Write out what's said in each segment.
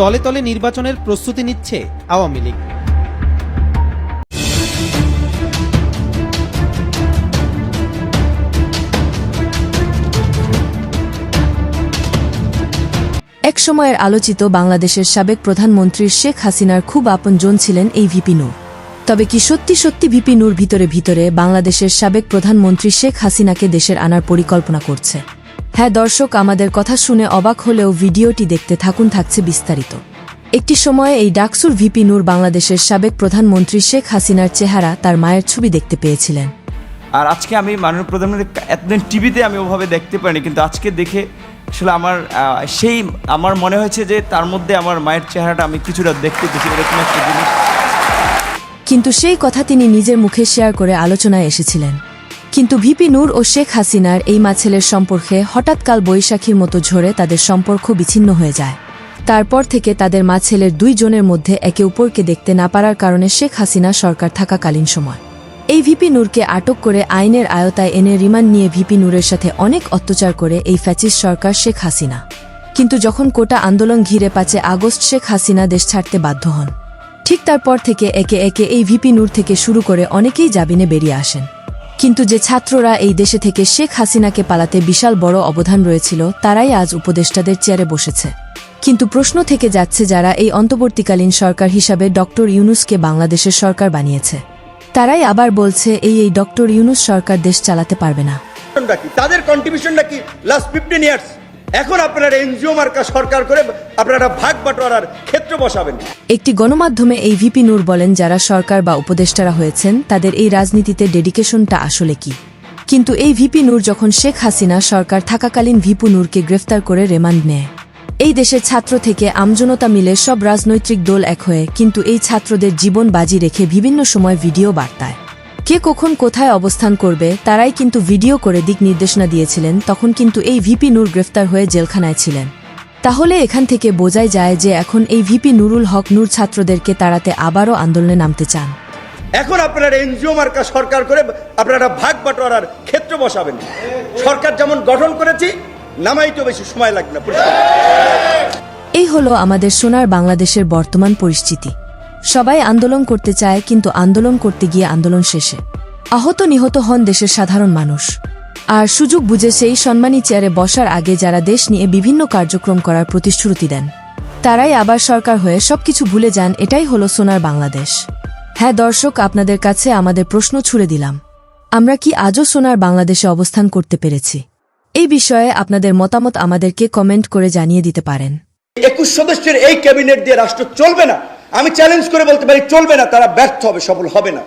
তলে তলে নির্বাচনের প্রস্তুতি নিচ্ছে আওয়ামী লীগ। এক সময়ের আলোচিত বাংলাদেশের সাবেক প্রধানমন্ত্রী শেখ হাসিনার খুব আপনজন ছিলেন এই ভিপি নূর। তবে কি সত্যি সত্যি ভিপি নূর ভিতরে ভিতরে বাংলাদেশের সাবেক প্রধানমন্ত্রী শেখ হাসিনাকে দেশের আনার পরিকল্পনা করছে? হ্যাঁ দর্শক আমাদের কথা শুনে অবাক হলেও ভিডিওটি দেখতে থাকুন থাকছে বিস্তারিত। একটি সময়ে এই ডাকসুর ভিপি নূর বাংলাদেশের সাবেক প্রধানমন্ত্রী শেখ হাসিনার চেহারা তার মায়ের ছবি দেখতে পেয়েছিলেন। আর আজকে আমি মাননীয় প্রধানমন্ত্রী এতদিন টিভিতে আমি ওভাবে দেখতে পারিনি কিন্তু আজকে দেখে আসলে আমার সেই আমার মনে হয়েছে যে তার মধ্যে আমার মায়ের চেহারাটা আমি কিছুটা দেখতে পেয়েছি এরকম একটা জিনিস। কিন্তু সেই কথা তিনি নিজের মুখে শেয়ার করে আলোচনায় এসেছিলেন। কিন্তু ভিপি নূর ও শেখ হাসিনার এই মাছেলের সম্পর্কে হঠাৎ কাল বৈশাখীর মতো ঝরে তাদের সম্পর্ক বিচ্ছিন্ন হয়ে যায়। তারপর থেকে তাদের মা ছেলের দুই জনের মধ্যে একে অপরকে দেখতে না পারার কারণে শেখ হাসিনা সরকার থাকাকালীন সময়। এই ভিপি নূরকে আটক করে আইনের আয়তায় এনে রিমান্ড নিয়ে ভিপি নূরের সাথে অনেক অত্যাচার করে এই ফ্যাচিস সরকার শেখ হাসিনা। কিন্তু যখন কোটা আন্দোলন ঘিরে পাচে আগস্ট, শেখ হাসিনা দেশ ছাড়তে বাধ্য হন। ঠিক তারপর থেকে একে একে এই ভিপি নূর থেকে শুরু করে অনেকেই জাবিনে বেরিয়ে আসেন। কিন্তু যে ছাত্ররা এই দেশে থেকে শেখ হাসিনাকে পালাতে বিশাল বড় অবদান রয়েছিল, তারাই আজ উপদেষ্টাদের চেয়ারে বসেছে। কিন্তু প্রশ্ন থেকে যাচ্ছে যারা এই অন্তর্বর্তীকালীন সরকার হিসাবে ডক্টর ইউনুসকে বাংলাদেশের সরকার বানিয়েছে। তারাই আবার বলছে, এই এই ডক্টর ইউনুস সরকার দেশ চালাতে পারবে না। তাদের কন্ট্রিবিউশনটা কি? লাস্ট ফিফটিন ইয়ার্স এখন আপনারা এনজিও মার্কা সরকার করে আপনারা ভাগ বাটোয়ারার ক্ষেত্র বসাবেন। একটি গণমাধ্যমে এই ভিপি নূর বলেন, যারা সরকার বা উপদেষ্টারা হয়েছেন, তাদের এই রাজনীতিতে ডেডিকেশনটা আসলে কি? কিন্তু এই ভিপি নূর যখন শেখ হাসিনা সরকার থাকাকালীন ভিপু নূরকে গ্রেফতার করে রেমান্ড নেয়। এই দেশের ছাত্র থেকে আমজনতা মিলে সব রাজনৈতিক দল এক হয়ে, কিন্তু এই ছাত্রদের জীবন বাজি রেখে বিভিন্ন সময় ভিডিও বার্তায়। কে কখন কোথায় অবস্থান করবে তারাই কিন্তু ভিডিও করে দিক নির্দেশনা দিয়েছিলেন তখন কিন্তু এই ভিপি নূর গ্রেফতার হয়ে জেলখানায় ছিলেন। তাহলে এখান থেকে বোঝাই যায় যে এখন এই ভিপি নুরুল হক নূর ছাত্রদেরকে তাড়াতে আবারও আন্দোলনে নামতে চান। এখন আপনারা এনজিও মার্কা সরকার করে আপনারা ভাগ বাটোয়ারার ক্ষেত্র বসাবেন। সরকার যেমন গঠন করেছি নামাইতেও বেশি সময় লাগবে না। এই হলো আমাদের সোনার বাংলাদেশের বর্তমান পরিস্থিতি। সবাই আন্দোলন করতে চায়, কিন্তু আন্দোলন করতে গিয়ে আন্দোলন শেষে। আহত নিহত হন দেশের সাধারণ মানুষ। আর সুযোগ বুঝে সেই সম্মানী চেয়ারে বসার আগে যারা দেশ নিয়ে বিভিন্ন কার্যক্রম করার প্রতিশ্রুতি দেন, তারাই আবার সরকার হয়ে সবকিছু ভুলে যান, এটাই হলো সোনার বাংলাদেশ। হ্যাঁ দর্শক, আপনাদের কাছে আমাদের প্রশ্ন ছুড়ে দিলাম। আমরা কি আজও সোনার বাংলাদেশে অবস্থান করতে পেরেছি? এই বিষয়ে আপনাদের মতামত আমাদেরকে কমেন্ট করে জানিয়ে দিতে পারেন। একুশ সদস্যের এই ক্যাবিনেট দিয়ে রাষ্ট্র চলবে না। আমি চ্যালেঞ্জ করে বলতে পারি, চলবে না, তারা ব্যর্থ হবে, সফল হবে না।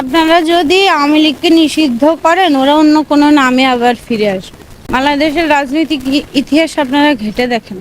আপনারা যদি আওয়ামী লীগকে নিষিদ্ধ করেন, ওরা অন্য কোনো নামে আবার ফিরে আসবে। বাংলাদেশের রাজনৈতিক ইতিহাস আপনারা ঘেটে দেখেন।